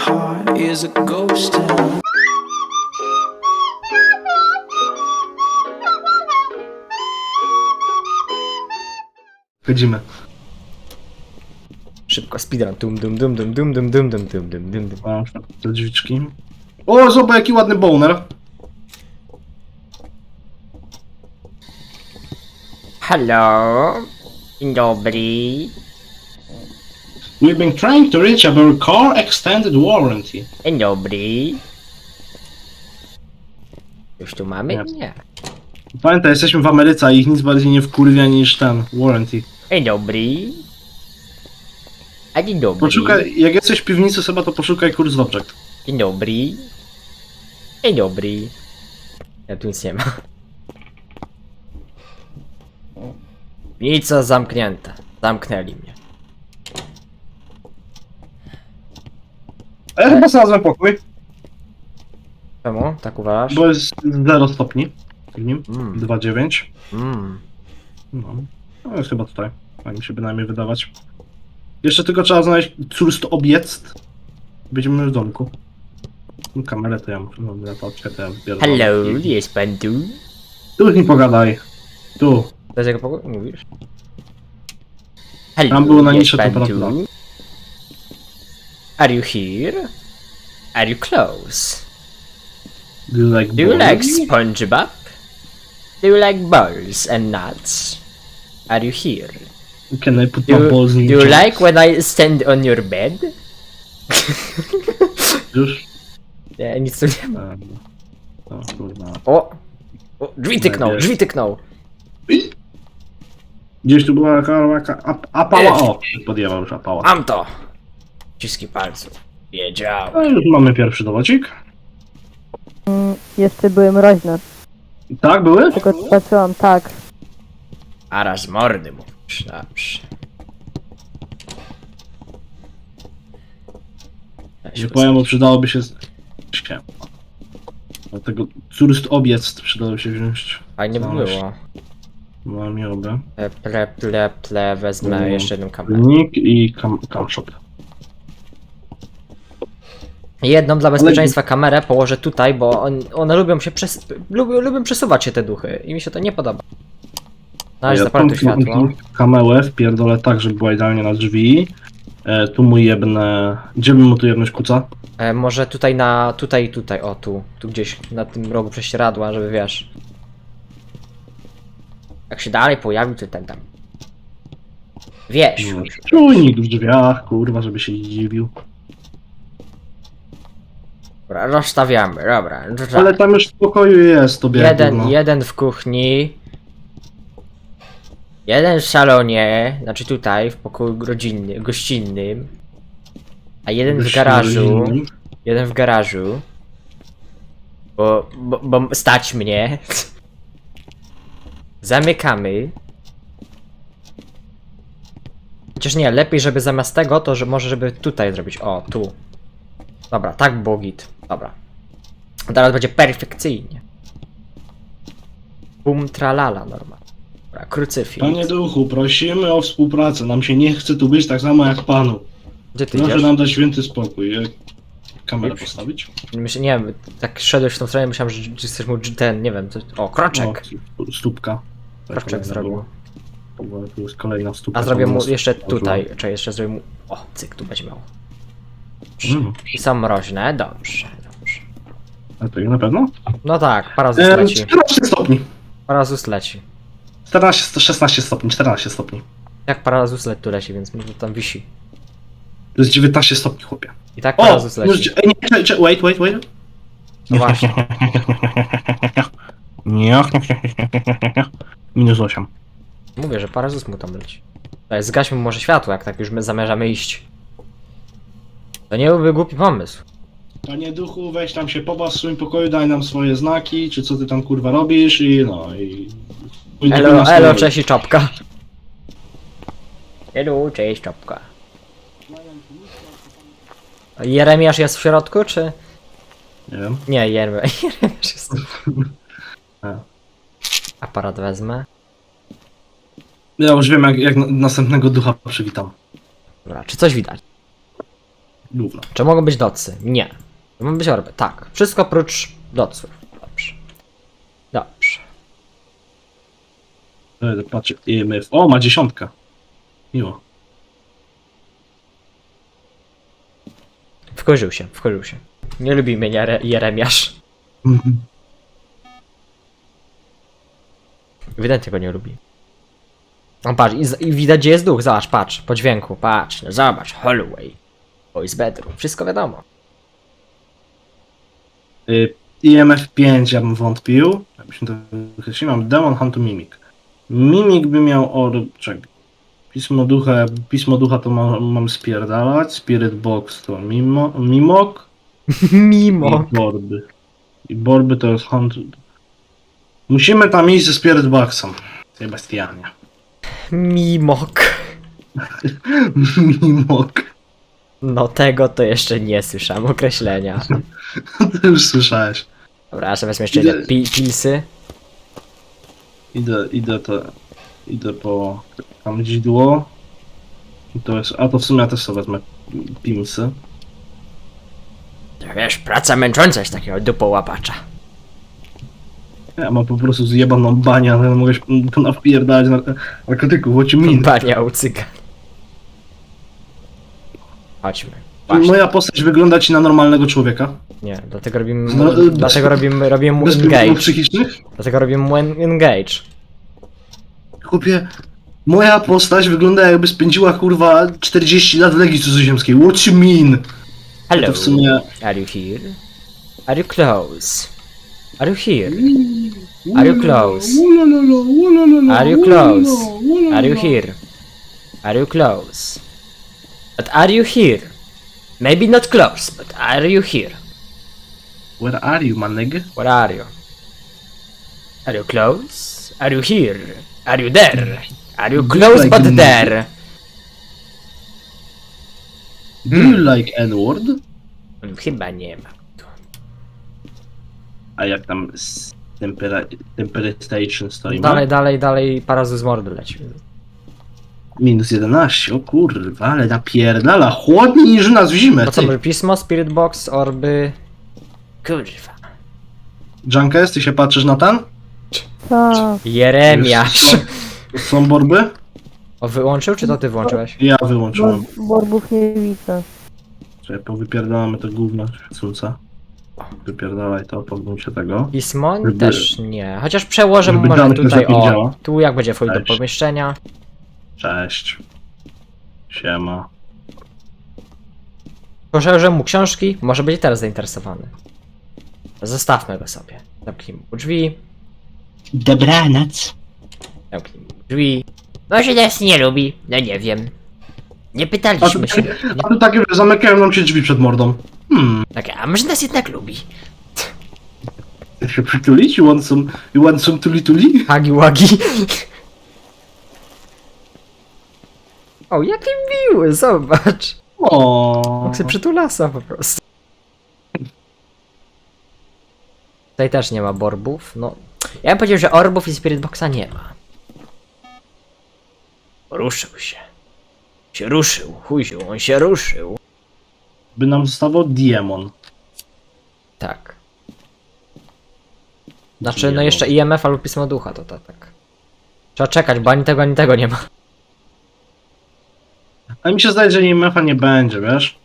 heart is a ghost town. Wchodzimy. Szybko, speedrun. Dum, dum, dum, dum, dum, dum, dum, dum, dum, dum, dum, dum. Te drzwiczki. O, zobacz jaki ładny boner. Hello. Dzień dobry. We've been trying to reach our car extended warranty. Dzień dobry. Już tu mamy? Nie. Nie. Pamiętaj, jesteśmy w Ameryce, a ich nic bardziej nie wkurwia niż ten warranty. Dzień dobry. A dzień dobry. Poszukaj, jak jesteś w piwnicy sobie, to poszukaj kurs object. Dzień dobry. Dzień dobry. Ja tu nic nie ma. Piwnica zamknięta. Zamknęli mnie. A ja chyba znalazłem pokój, Czemu? Tak uważasz? bo jest 0 stopni. w nim. Mm. 2,9. Mm. No. no jest chyba tutaj. Tak mi się bynajmniej wydawać. Jeszcze tylko trzeba znaleźć cóż to obiect. Będziemy w domku. No, Kamerę to ja muszę, no latarczkę to ja wypierdolę. Hello, jest pan tu? Tu z nim pogadaj. Tu. To jest jego pokój? Mówisz? Hello, Tam było na jest temperatura. Are you here? Are you close? Do you like Do you like SpongeBob? Do you like balls and nuts? Are you here? Can I put Do, my balls in do you like when I stand on your bed? Już? Nie, nic tu nie ma. Em, O kurwa. O! o drzwi tyknął, drzwi tyknął. Gdzieś tu była jaka, jaka ap, apała. O! Podjęła już apała. Mam to! Ciski palców. Wiedział. No i już mamy pierwszy dowodzik. Jeszcze były mroźne, Tak, były? tylko patrzyłam tak. A raz mordy mówisz, dobrze. Ja się Nie powiem, bo przydałoby się... z- się. Dlatego turst obiect przydało się wziąć. Fajnie by Coś. było. No miałby. E, Ple, ple, ple, wezmę Mm. jeszcze jedną kamerę. Nik i cam, camshot. Jedną dla bezpieczeństwa kamerę położę tutaj, bo on, one lubią się przes... Lubią, lubią przesuwać się te duchy i mi się to nie podoba. Na razie zapalę tu światło. Kamełę wpierdolę tak, żeby była idealnie na drzwi. E, tu mu jebnę... Gdzie bym mu tu jebnąć kuca? E, może tutaj na... tutaj i tutaj, o tu. Tu gdzieś na tym rogu prześcieradła, żeby wiesz... Jak się dalej pojawił, to ten tam... Wiesz, No, Czujnik w drzwiach, kurwa, żeby się nie dziwił. Dobra, rozstawiamy, dobra. Ale tam już w pokoju jest tobie. Jeden, no. jeden w kuchni. Jeden w salonie, znaczy tutaj, w pokoju rodzinnym, gościnnym. A jeden w garażu. Jeden w garażu. Bo, bo, bo stać mnie. Zamykamy. Chociaż nie, lepiej, żeby zamiast tego, to że może, żeby tutaj zrobić. O, tu. Dobra, tak było git. Dobra. Teraz będzie perfekcyjnie. Bum tralala normalnie. Dobra, krucyfiks. Panie duchu, prosimy o współpracę. Nam się nie chce tu być tak samo jak panu. Gdzie ty Proszę idziesz? nam dać święty spokój. Jak kamerę postawić? Myśl, nie wiem, tak szedłeś w tą stronę, myślałem, że że chcesz mu ten, nie wiem, coś... O, kroczek. O, stópka. Kroczek Kolejna zrobił. była. Tu jest kolejna stópka. A zrobię mu jeszcze tutaj, czy jeszcze zrobię mu... O, cyk, tu będzie miał. Mm. I są mroźne, dobrze. A to na pewno? No tak, parazus E, leci. 14 stopni. Parazus leci. 14, 16 stopni, 14 stopni. Jak parazus le tu leci, więc może tam wisi. To jest 19 stopni, chłopie. I tak O! parazus Już, leci. ej, nie, wait, wait, wait. No właśnie. Nie, Minus 8. Mówię, że parazus mu tam leci. Daj, zgaśmy może światło, jak tak już my zamierzamy iść. To nie byłby głupi pomysł. Panie duchu, weź tam się pobaw w swoim pokoju, daj nam swoje znaki, czy co ty tam kurwa robisz i no i... Elo, elo, cześć i czopka. Elo, cześć czopka. Jeremiasz jest w środku, czy... Nie wiem. Nie, Jeremy. Jeremiasz jest... A. Aparat wezmę. Ja już wiem jak, jak na- następnego ducha przywitam. Dobra, czy coś widać? Gówno. Czy mogą być docy? Nie. To mogą być orby. Tak. Wszystko oprócz doców. Dobrze. Dobrze. Będę patrzę. EMF. O, ma dziesiątka. Miło. Wkurzył się, wkurzył się. Nie lubi mnie Jere Jeremiasz. Ewidentnie go nie lubi. O, patrz, i, z- i widać gdzie jest duch, zobacz, patrz, po dźwięku, patrz, no zobacz, Holloway. Boys bedroom, wszystko wiadomo. Y, IMF 5 ja bym wątpił. Jakbyśmy to wykreślili. Mam Demon Hunt to Mimic. Mimic by miał or... Czekaj. Pismo ducha, pismo ducha to ma, mam spierdalać. Spirit Box to mimo, Mimok. Mimo. I Borby. I Borby to jest Hunt... Musimy tam iść ze Spirit Boxem. Sebastianie. Mimok. Mimok. No tego to jeszcze nie słyszałem określenia. To już słyszałeś. Dobra, sobie wezmę jeszcze jedne pi pilsy. Idę, idę to... Idę po tam dzidło. I To jest, a to w sumie ja też sobie wezmę pimsy. To wiesz, praca męcząca jest takiego dupołapacza. Ja mam po prostu zjebaną banię, ale mogę się napierdalać na narkotyków, what you mean? Bania u. Chodźmy. Właśnie. Moja postać wygląda ci na normalnego człowieka? Nie, dlatego robimy, No, dlatego robimy, robimy mu Bez problemów engage. psychicznych? Dlatego robimy mu en- engage. Chłopie, moja postać wygląda jakby spędziła kurwa 40 lat w Legii Cudzoziemskiej, what you mean? Hello. To w sumie... Are you here? Are you close? Are you here? Are you close? Are you close? Are you here? Are you close? But are you here? Maybe not close, but are you here? Where are you, man nigga? Where are you? Are you close? Are you here? Are you there? Are you close like but there? Do you like N-word? Chyba nie ma. A jak tam z tempera Temperation stoimy? Dalej, dalej, dalej, parazu z mordy leci. Minus 11, o kurwa, ale napierdala, chłodniej niż u nas w zimę, To co, ty. może pismo, spirit box, orby... Kurwa. Junkes, ty się patrzysz na ten? Tak. Jeremiasz. Są, są borby? O, wyłączył, czy to ty włączyłeś? Ja wyłączyłem. Bor- Borbów nie widzę. Czekaj, powypierdalamy to gówno świecące. Wypierdalaj to, pozbądź się tego. Pismo? Żeby- Też nie. Chociaż przełożę żeby może tutaj, o, tu jak będzie wchodził do pomieszczenia. Cześć. Siema. Poszerzę mu książki, może być teraz zainteresowany. Zostawmy go sobie. Zamknijmy mu drzwi, Dobranoc. zamknijmy mu drzwi. Może nas nie lubi, no nie wiem. Nie pytaliśmy się. a tu takie, wiesz, zamykają nam się drzwi przed mordą. Hmm, Tak, a może nas jednak lubi? chcesz się przytulić? You want some, you want some tuli tuli? Hagi wagi. O, jaki miły, zobacz. O. Mógł sobie przytulasa po prostu. Tutaj też nie ma borbów, no. Ja bym powiedział, że orbów i spirit boxa nie ma. Ruszył się. Się ruszył, chuziu, on się ruszył. By nam zostawał Diemon. Tak. Znaczy, Diemon. no jeszcze IMF albo Pismo Ducha, to, to tak. Trzeba czekać, bo ani tego, ani tego nie ma. Ale mi się zdaje, że IMF-a nie będzie, wiesz?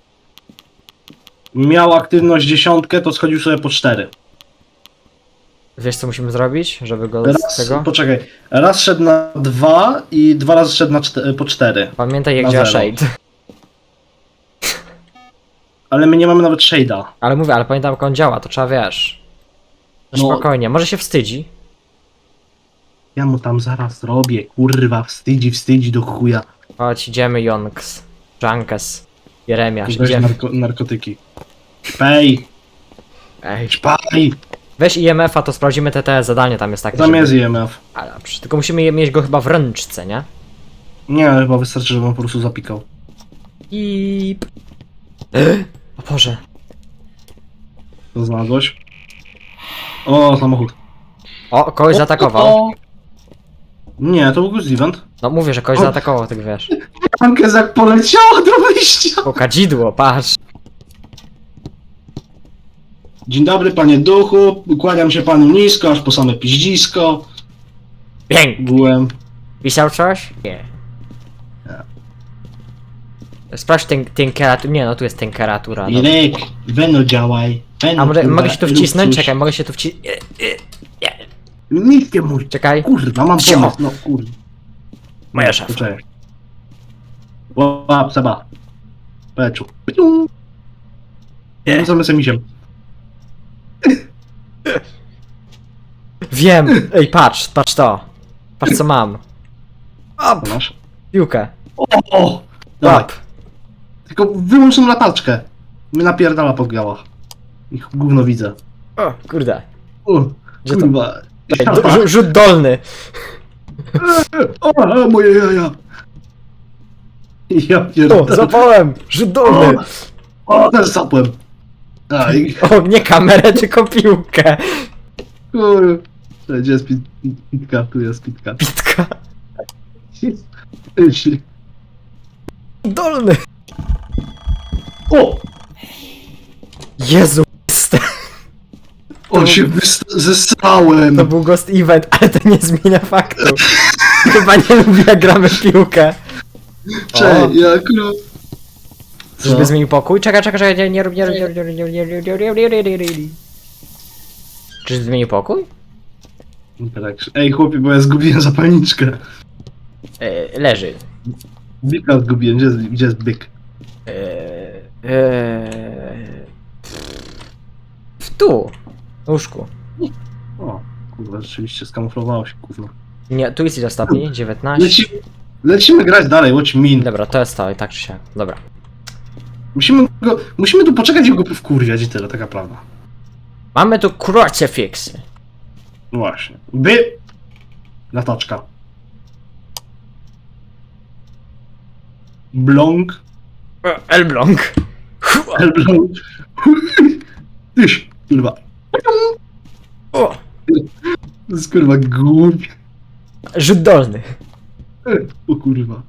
Miał aktywność dziesiątkę, to schodził sobie po cztery. Wiesz co musimy zrobić, żeby go z Raz, tego... poczekaj, raz szedł na dwa i dwa razy szedł na czte, po cztery. Pamiętaj jak na działa zero. Shade. Ale my nie mamy nawet shade'a. Ale mówię, ale pamiętam jak on działa, to trzeba wiesz. No. Spokojnie, może się wstydzi. Ja mu tam zaraz robię, kurwa, wstydzi, wstydzi do chuja. Chodź, idziemy Jonks, Junkes, Jeremiasz, Weź idziemy. narko narkotyki. Pej, Ej, paj! weź IMF-a, to sprawdzimy te, zadanie tam jest takie. Tam żeby- jest IMF. A, dobrze, tylko musimy je- mieć go chyba w ręczce, nie? Nie, chyba wystarczy, żeby on po prostu zapikał. I... O Boże. To znalazłeś? O, samochód. O, kogoś zaatakował. O, o. Nie, to był Goose Event. No mówię, że kogoś O. zaatakował, tak wiesz. Ankes jak poleciała do wyjścia. O, kadzidło, patrz. Dzień dobry, panie duchu. Kłaniam się panu nisko, aż po same piździsko. Pięk! Byłem. Pisał coś? Nie. Sprawdź ten, temperaturę. Nie no, tu jest temperatura. No. Irek, weno działaj. Weno, A może, kurwa, mogę się tu rób wcisnąć? coś. Czekaj, mogę się tu wcisnąć. Nic nie mów. Czekaj. Kurwa, mam Cicho. pomysł, no kurwa. Moja szafa. Poczekaj. Łap, seba. Peczu. Piu. Nie. Zamiast misiem. Wiem! Ej, patrz, patrz to. Patrz co mam. Co masz? Piłkę. O, o! Dawaj. Łap. Tylko wyłącz tą lataczkę. My napierdala po gałach. Ich gówno widzę. O, kurde. O, Gdzie to? kurwa. Rzu- Rzut dolny. O, o, moje jaja. Ja O, pierdolę. zapałem! Rzut dolny. O, też zapłem. A, i O, nie kamerę, tylko piłkę. kurwa. Gdzie jest pit- pitka? Tu jest pitka. Pitka. Dolny. O! Jezu. Chryste. O, się zesrałem. To był Ghost Event, ale to nie zmienia faktu. Chyba nie lubię jak gramy w piłkę. Cześć, ja kurwa. Żeby Co? zmienił pokój? Czekaj, czekaj, czekaj, nie, nie rób, nie rób, nie rób, nie rób, nie rób, nie rób, nie rób, nie rób, nie rób, nie rób. Czy zmienił pokój? Tak. Ej, chłopie, bo ja zgubiłem zapalniczkę. E, leży. Byka zgubiłem, gdzie jest, gdzie jest byk? E, e, w tu. W łóżku. O, kurwa, rzeczywiście skamuflowało się, kurwa. Nie, tu jest ile stopni? 19. Leci, lecimy grać dalej, watch min. Dobra, to jest to, i tak czy siak. Dobra. Musimy go, musimy tu poczekać i go wkurwiać i tyle, taka prawda. Mamy tu crucifixy. No właśnie. By... Lataczka. Blong. E, Elbląg. Blong. Tyś, kurwa. O, To jest kurwa głupie. rzut dolny. O kurwa.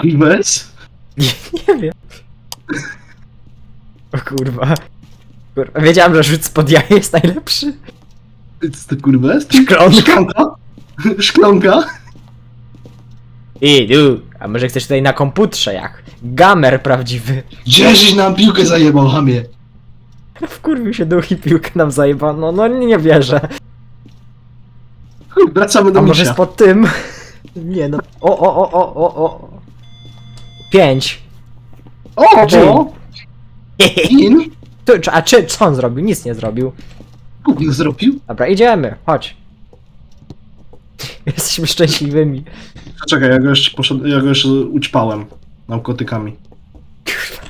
Kurwa jest? Nie, nie wiem. O kurwa. kurwa. Wiedziałem, że rzut spod jaja jest najlepszy. Co to kurwa jest? Szklonka. Szklanka? Szklanka? I du, a może chcesz tutaj na komputrze jak? Gamer prawdziwy. Dzieżyś nam piłkę zajebał, hamie. Wkurwił się duch i piłkę nam zajebał. No, nie, nie wierzę. Wracamy do A może misia. spod tym? Nie no. O, o, o, o, o, o. Pięć. O, Jim. o! In? Tu, czy- a czy, co on zrobił? Nic nie zrobił. Gówno zrobił? Dobra, idziemy, chodź. Jesteśmy szczęśliwymi. Czekaj, ja go jeszcze poszedł, ja go jeszcze ućpałem. Narkotykami.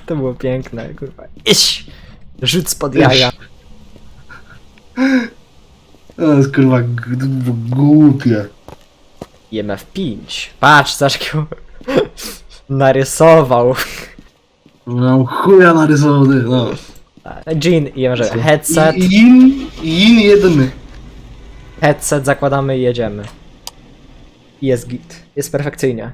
To było piękne, kurwa. Iś! Rzut spod jaja. To jest kurwa g- g- głupie. IMF 5. Patrz, Zaszkiu. Narysował. No chuja narysowany, no. Jean, i może headset. I- In, in jedny. Headset zakładamy i jedziemy. Jest git. Jest perfekcyjnie.